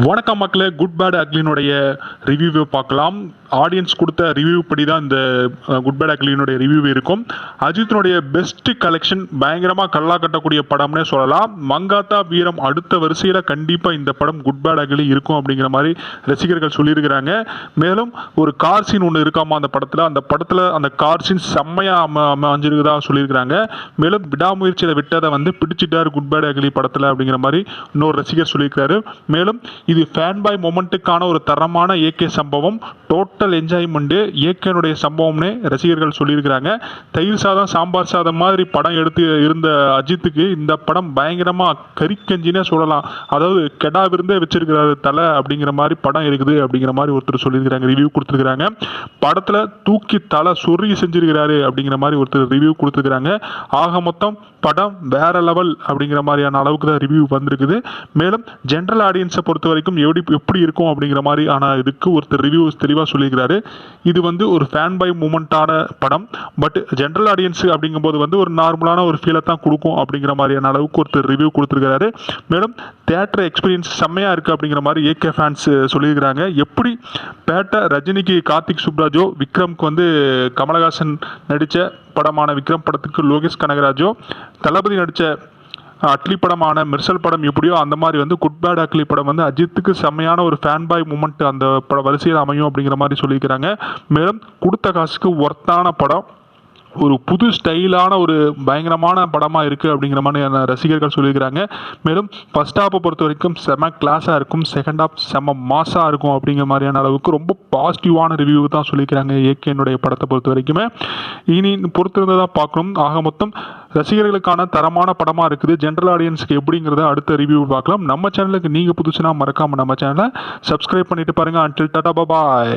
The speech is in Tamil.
வணக்கம் மக்களே குட் பேட் அக்லினுடைய ரிவ்யூவை பார்க்கலாம். ஆடியன்ஸ் கொடுத்த ரிவ்யூ படி தான் இந்த குட் பேட் அக்லினுடைய ரிவ்யூ இருக்கும். அஜித்தினுடைய பெஸ்ட் கலெக்ஷன் பயங்கரமாக கல்லா கட்டக்கூடிய படம்னே சொல்லலாம். மங்காத்தா வீரம் அடுத்த வரிசையில் கண்டிப்பாக இந்த படம் குட் பேட் அக்லி இருக்கும் அப்படிங்கிற மாதிரி ரசிகர்கள் சொல்லியிருக்கிறாங்க. மேலும் ஒரு கார் சீன் ஒன்று இருக்காமா அந்த படத்தில்? அந்த படத்தில் அந்த கார் சீன் செம்மையாக அம அமைஞ்சிருக்குதா சொல்லியிருக்கிறாங்க. மேலும் விடாமுயற்சியில் விட்டதை வந்து பிடிச்சிட்டார் குட் பேட் அக்லி படத்தில் அப்படிங்கிற மாதிரி இன்னொரு ரசிகர் சொல்லியிருக்கிறாரு. மேலும் இது ஃபேன் பாய் மொமெண்ட்டுக்கான ஒரு தரமான ஏகே சம்பவம். டோட்டல் என்ஜாய்மெண்ட்டு ஏகேனுடைய சம்பவம்னே ரசிகர்கள் சொல்லியிருக்கிறாங்க. தயிர் சாதம் சாம்பார் சாதம் மாதிரி படம் எடுத்து இருந்த அஜித்துக்கு இந்த படம் பயங்கரமாக கறிக்கஞ்சினே சொல்லலாம். அதாவது கெடா விருந்தே வச்சிருக்கிறாரு தலை அப்படிங்கிற மாதிரி படம் இருக்குது அப்படிங்கிற மாதிரி ஒருத்தர் சொல்லியிருக்கிறாங்க ரிவ்யூ கொடுத்துருக்குறாங்க. படத்தில் தூக்கி தலை சொருகி செஞ்சிருக்கிறாரு அப்படிங்கிற மாதிரி ஒருத்தர் ரிவ்யூ கொடுத்துருக்குறாங்க. ஆக மொத்தம் படம் வேற லெவல் அப்படிங்கிற மாதிரியான அளவுக்கு தான் ரிவ்யூ வந்திருக்குது. மேலும் ஜென்ரல் ஆடியன்ஸை பொறுத்த வரைக்கும் எப்படி எப்படி இருக்கும் அப்படிங்கிற மாதிரி ஆனால் இதுக்கு ஒருத்தர் ரிவ்யூ தெளிவாக சொல்லியிருக்கிறாரு. இது வந்து ஒரு ஃபேன் பை மூமெண்ட்டான படம். பட் ஜென்ரல் ஆடியன்ஸ் அப்படிங்கும்போது வந்து ஒரு நார்மலான ஒரு ஃபீலை தான் கொடுக்கும் அப்படிங்கிற மாதிரியான அளவுக்கு ஒருத்தர் ரிவ்யூ கொடுத்துருக்காரு மேலும் தேட்டர் எக்ஸ்பீரியன்ஸ் செம்மையாக இருக்குது அப்படிங்கிற மாதிரி ஏகே ஃபேன்ஸ் சொல்லியிருக்கிறாங்க. எப்படி பேட்டை ரஜினிக்கு கார்த்திக் சுப்ராஜோ விக்ரம்க்கு வந்து கமலஹாசன் நடித்த படமான விக்ரம் படத்துக்கு லோகேஷ் கனகராஜோ தளபதி நடித்த அட்லி படமான மெர்சல் படம் எப்படியோ அந்த மாதிரி வந்து குட் பேட் அட்லி படம் வந்து அஜித்துக்கு செம்மையான ஒரு ஃபேன் பாய் மூமெண்ட் அந்த பட வரிசையில் அமையும் அப்படிங்கிற மாதிரி சொல்லியிருக்கிறாங்க. மேலும் கொடுத்த காசுக்கு ஒர்த்தான படம் ஒரு புது ஸ்டைலான ஒரு பயங்கரமான படமாக இருக்குது அப்படிங்கிற மாதிரி ரசிகர்கள் சொல்லியிருக்கிறாங்க. மேலும் ஃபஸ்ட் ஹாப்பை பொறுத்த வரைக்கும் செம கிளாஸாக இருக்கும். செகண்ட் ஹாப் செம மாசாக இருக்கும் அப்படிங்கிற மாதிரியான அளவுக்கு ரொம்ப பாசிட்டிவான ரிவ்யூ தான் சொல்லியிருக்கிறாங்க ஏகேனுடைய படத்தை பொறுத்த வரைக்குமே. இனி பொறுத்திருந்து தான் பார்க்கணும். ஆக மொத்தம் ரசிகர்களுக்கான தரமான படமாக இருக்குது. ஜென்ரல் ஆடியன்ஸுக்கு எப்படிங்கிறத அடுத்த ரிவ்யூ பார்க்கலாம். நம்ம சேனலுக்கு நீங்கள் புதுசுனா மறக்காமல் நம்ம சேனலை சப்ஸ்கிரைப் பண்ணிட்டு பாருங்கள் அன்டில் டாடா பாய்